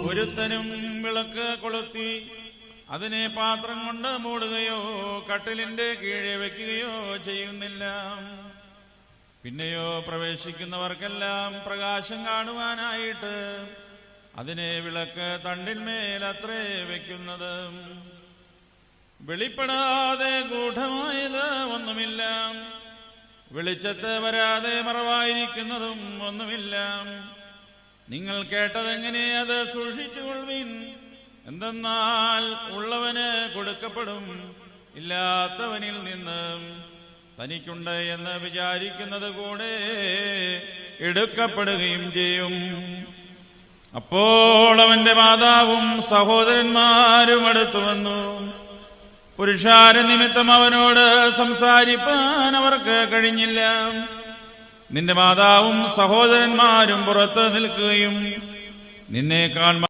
ഒരുത്തനും വിളക്ക് കൊളുത്തി അതിനെ പാത്രം കൊണ്ട് മൂടുകയോ കട്ടിലിന്റെ കീഴെ വയ്ക്കുകയോ ചെയ്യുന്നില്ല. പിന്നെയോ പ്രവേശിക്കുന്നവർക്കെല്ലാം പ്രകാശം കാണുവാനായിട്ട് അതിനെ വിളക്ക് തണ്ടിന്മേൽ അത്രേ വയ്ക്കുന്നത് വെളിപ്പെടാതെ ഗൂഢമായത് ഒന്നുമില്ല. വെളിച്ചത്ത് വരാതെ മറവായിരിക്കുന്നതും ഒന്നുമില്ല. നിങ്ങൾ കേട്ടതെങ്ങനെ അത് സൂക്ഷിച്ചുകൊള്ളുവിൻ? എന്തെന്നാൽ ഉള്ളവന് കൊടുക്കപ്പെടും ഇല്ലാത്തവനിൽ നിന്ന് തനിക്കുണ്ട് എന്ന് വിചാരിക്കുന്നത് കൂടെ എടുക്കപ്പെടുകയും ചെയ്യും. അപ്പോൾ അവന്റെ മാതാവും സഹോദരന്മാരും അടുത്തു വന്നു. പുരുഷാര നിമിത്തം അവനോട് സംസാരിപ്പാൻ അവർക്ക് കഴിഞ്ഞില്ല. നിന്റെ മാതാവും സഹോദരന്മാരും പുറത്ത് നിൽക്കുകയും നിന്നേക്കാൾ